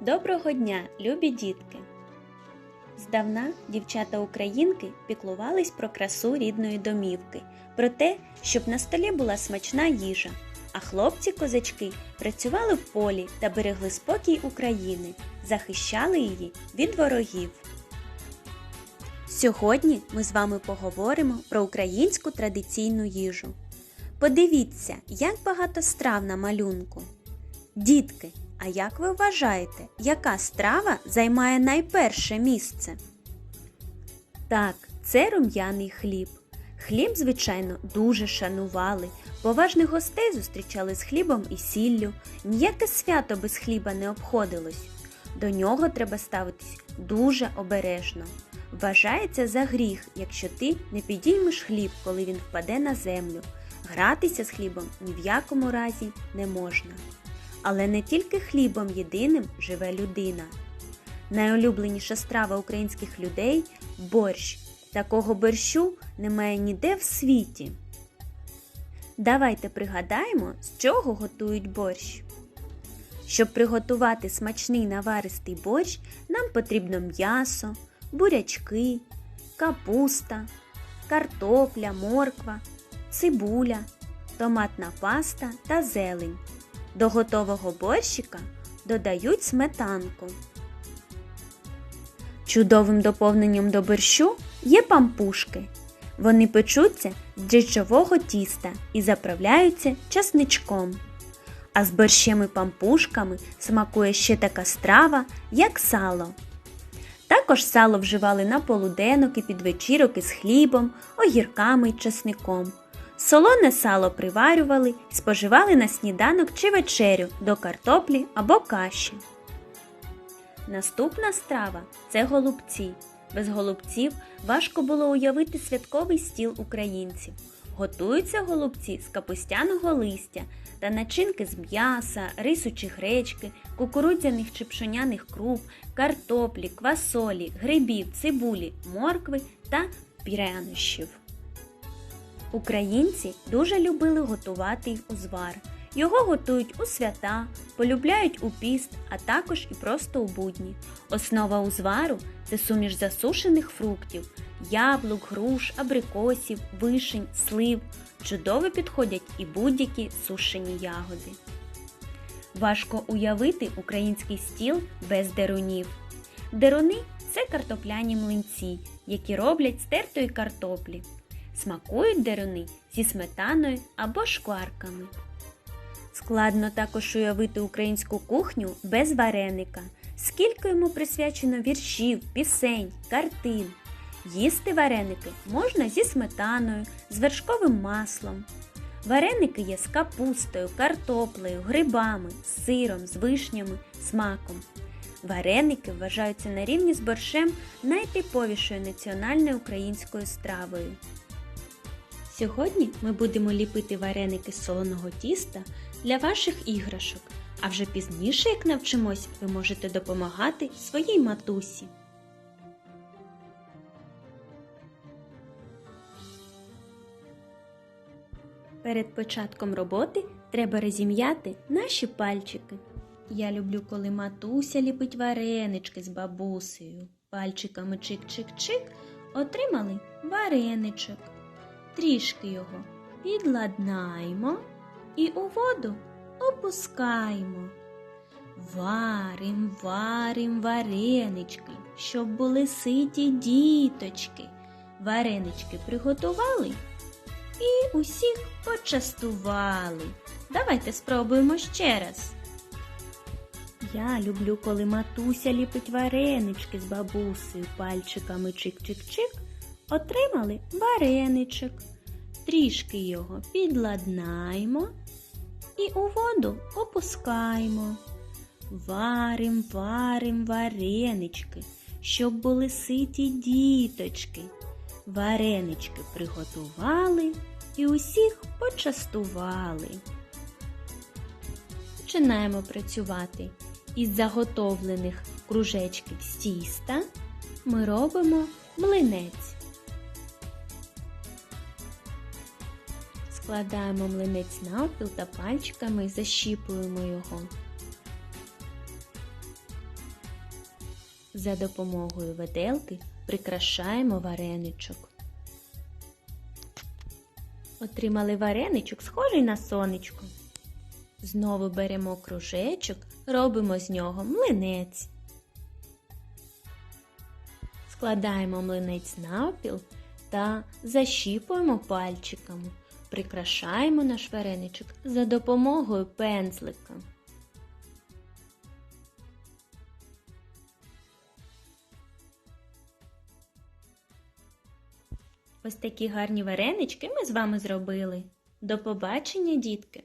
Доброго дня, любі дітки! Здавна дівчата-українки піклувались про красу рідної домівки, про те, щоб на столі була смачна їжа, а хлопці-козачки працювали в полі та берегли спокій України, захищали її від ворогів. Сьогодні ми з вами поговоримо про українську традиційну їжу. Подивіться, як багато страв на малюнку. Дітки, а як ви вважаєте, яка страва займає найперше місце? Так, це рум'яний хліб. Хліб, звичайно, дуже шанували. Поважних гостей зустрічали з хлібом і сіллю. Ніяке свято без хліба не обходилось. До нього треба ставитись дуже обережно. Вважається за гріх, якщо ти не підіймеш хліб, коли він впаде на землю. Гратися з хлібом ні в якому разі не можна. Але не тільки хлібом єдиним живе людина. Найулюбленіша страва українських людей борщ. Такого борщу немає ніде в світі. Давайте пригадаємо, з чого готують борщ. Щоб приготувати смачний наваристий борщ, нам потрібно м'ясо, бурячки, капуста, картопля, морква, цибуля, томатна паста та зелень. До готового борщика додають сметанку. Чудовим доповненням до борщу є пампушки. Вони печуться з дріжджового тіста і заправляються часничком. А з борщем і пампушками смакує ще така страва, як сало. Також сало вживали на полуденок і підвечірок із хлібом, огірками й часником. Солоне сало приварювали споживали на сніданок чи вечерю до картоплі або каші. Наступна страва це голубці. Без голубців важко було уявити святковий стіл українців. Готуються голубці з капустяного листя та начинки з м'яса, рису чи гречки, кукурудзяних чи пшоняних круп, картоплі, квасолі, грибів, цибулі, моркви та прянощів. Українці дуже любили готувати узвар. Його готують у свята, полюбляють у піст, а також і просто у будні. Основа узвару це суміш засушених фруктів, яблук, груш, абрикосів, вишень, слив. Чудово підходять і будь-які сушені ягоди. Важко уявити український стіл без дерунів. Деруни це картопляні млинці, які роблять з тертої картоплі. Смакують деруни зі сметаною або шкварками. Складно також уявити українську кухню без вареника, скільки йому присвячено віршів, пісень, картин. Їсти вареники можна зі сметаною, з вершковим маслом. Вареники є з капустою, картоплею, грибами, сиром, з вишнями, смаком. Вареники вважаються на рівні з борщем найтиповішою національною українською стравою. Сьогодні ми будемо ліпити вареники з солоного тіста для ваших іграшок, а вже пізніше, як навчимось, ви можете допомагати своїй матусі. Перед початком роботи треба розім'яти наші пальчики. Я люблю, коли матуся ліпить варенички з бабусею. Пальчиками чик-чик-чик отримали вареничок. Трішки його підладнаємо і у воду опускаємо. Варим, варим варенички, щоб були ситі діточки. Варенички приготували і усіх почастували. Давайте спробуємо ще раз. Я люблю, коли матуся ліпить варенички з бабусею пальчиками чик-чик-чик. Отримали вареничок. Трішки його підладнаємо і у воду опускаємо. Варим, варим варенички, щоб були ситі діточки. Варенички приготували і усіх почастували. Починаємо працювати. Із заготовлених кружечків з тіста ми робимо млинець. Складаємо млинець навпіл та пальчиками защіпуємо його. За допомогою виделки прикрашаємо вареничок. Отримали вареничок, схожий на сонечко. Знову беремо кружечок, робимо з нього млинець. Складаємо млинець навпіл та защіпуємо пальчиками. Прикрашаємо наш вареничок за допомогою пензлика. Ось такі гарні варенички ми з вами зробили. До побачення, дітки!